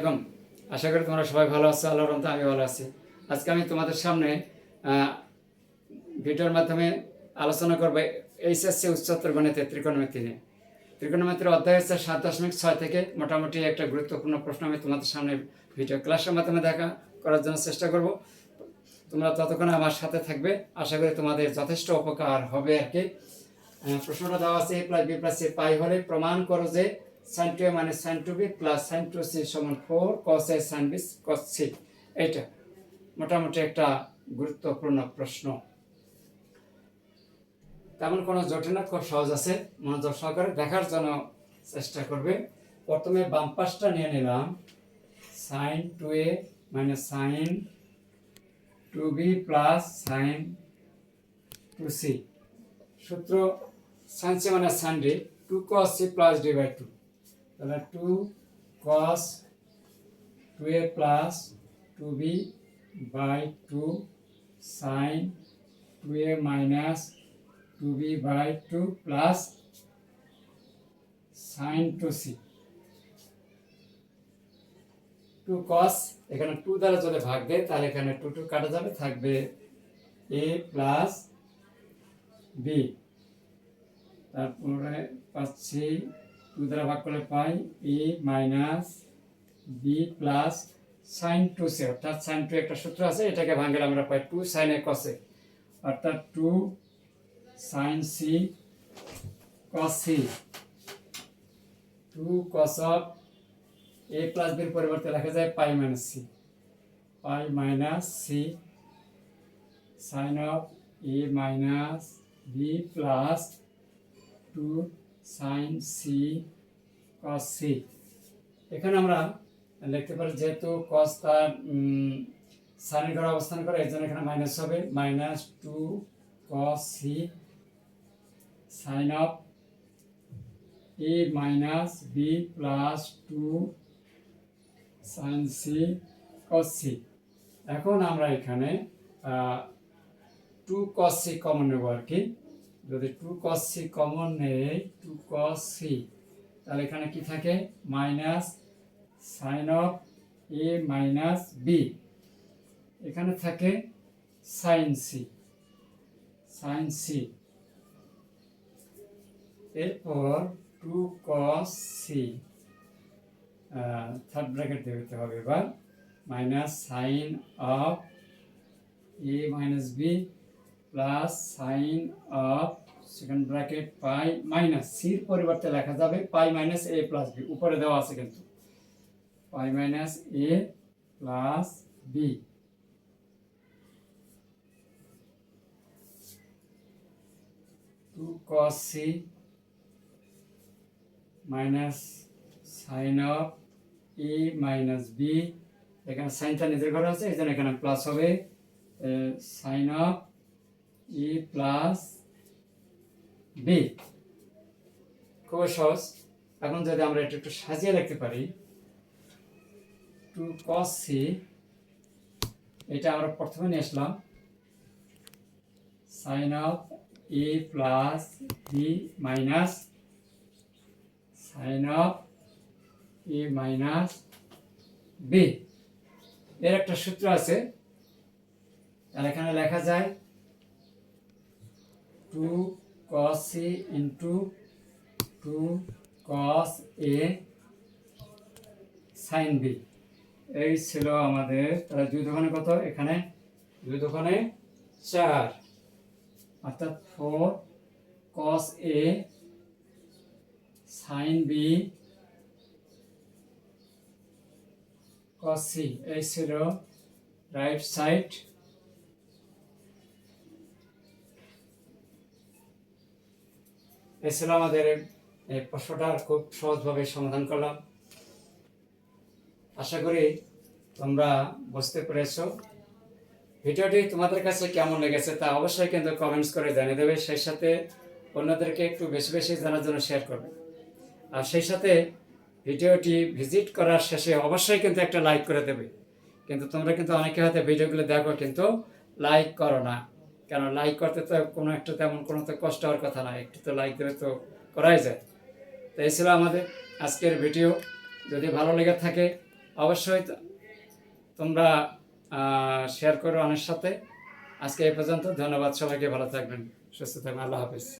আলাইকুম। আশা করি তোমরা সবাই ভালো আছো, আল্লাহর রহমতে আমি ভালো আছি। আজকে আমি তোমাদের সামনে ভিডিওর মাধ্যমে আলোচনা করব এইচএসসি উচ্চতর গণিতে ত্রিকোণমিতি নিয়ে। ত্রিকোণমিতির অধ্যায় হচ্ছে সাত দশমিক ছয় থেকে মোটামুটি একটা গুরুত্বপূর্ণ প্রশ্ন আমি তোমাদের সামনে ভিডিও ক্লাসের মাধ্যমে দেখা করার জন্য চেষ্টা করব। তোমরা ততক্ষণ আমার সাথে থাকবে। আশা করি তোমাদের যথেষ্ট উপকার হবে আর কি। প্রশ্নটা দেওয়া আছে, A plus B plus A pi হলে প্রমাণ করো যে সাইন টু এ মানে sine two B plus sine two C সমান four cos A sine B cos C এইটা মোটামুটি একটা গুরুত্বপূর্ণ প্রশ্ন। তেমন কোনো জটিল খুব সহজ আছে? মনোযোগ সহকারে দেখার জন্য চেষ্টা করবে। প্রথমে বাম পাশটা নিয়ে নিলাম। সাইন টু এ মানে sine two B plus sine two C সূত্র সাইন সি মানে sine D two cos C plus D by two তাহলে two cos two A plus two B by two sine two A minus two B by two plus sine two C two cos এখানে two দ্বারা যদি ভাগ দেয়, তাহলে এখানে two two কাটা যাবে, থাকবে এ প্লাস বি তারপরে পাচ্ছি টু দ্বারা ভাগ করলে pi A minus B plus sine two C, অর্থাৎ সাইন টু একটা সূত্র আছে, এটাকে ভাঙলে আমরা পাই টু সাইন এ কসে অর্থাৎ two sine C cos C. Two cos of A plus বির পরিবর্তে লেখা যায় pi minus C. Pi minus C sine of A minus B plus two sine C cos C এখানে আমরা লিখতে পারি যেহেতু কস তার সাইনের ঘরে অবস্থান করে, এর এখানে মাইনাস হবে। Minus two cos C sine of A minus B plus two sine C cos C এখন আমরা এখানে টু কস সি কমন নেব আর কি। যদি টু কস সি কমন নেই কস সি তাহলে এখানে কি থাকে? Minus sine of A minus B এখানে থাকে সাইন সি সাইন সি এরপর two cos C third bracket দিতে হবে এবার। Minus sine of A minus B plus sine of second bracket pi minus সির পরিবর্তে লেখা যাবে pi minus A plus B উপরে দেওয়া আছে কিন্তু। Pi minus A plus B two cos C minus sine of A minus B এখানে সাইনটা নিজের ঘরে আছে, এই এখানে প্লাস হবে। Sine of E plus B খুব সহজ। এখন যদি আমরা এটা একটু সাজিয়ে রাখতে পারি টু কস সি এটা আমরা প্রথমে নিয়ে আসলাম। Sine of A plus B minus sine of A minus B এর একটা সূত্র আছে, আর এখানে লেখা যায় two cos C into two cos A sine B এই ছিল আমাদের, তাহলে দুই দোকানে কত? এখানে দুই দোকানে চার। অর্থাৎ four cos A sine B cos C এই ছিল রাইট সাইড এই ছিল আমাদের এই প্রশ্নটা খুব সহজভাবে সমাধান করলাম। আশা করি তোমরা বুঝতে পেরেছ। ভিডিওটি তোমাদের কাছে কেমন লেগেছে তা অবশ্যই কিন্তু কমেন্টস করে জানিয়ে দেবে। সেই সাথে অন্যদেরকে একটু বেশি বেশি জানার জন্য শেয়ার করবে। আর সেই সাথে ভিডিওটি ভিজিট করার শেষে অবশ্যই কিন্তু একটা লাইক করে দেবে। কিন্তু তোমরা কিন্তু অনেকে হয়তো ভিডিওগুলো দেখো কিন্তু লাইক করো না। কেন লাইক করতে তো কোনো একটা তেমন কোনো তো কষ্ট হওয়ার কথা না, একটু তো লাইক দিলে তো করাই যায়। তো এই ছিল আমাদের আজকের ভিডিও যদি ভালো লেগে থাকে, অবশ্যই তোমরা শেয়ার করো অনেক সাথে। আজকে এই পর্যন্ত, ধন্যবাদ সবাইকে, ভালো থাকবেন, সুস্থ থাকবেন, আল্লাহ হাফিজ।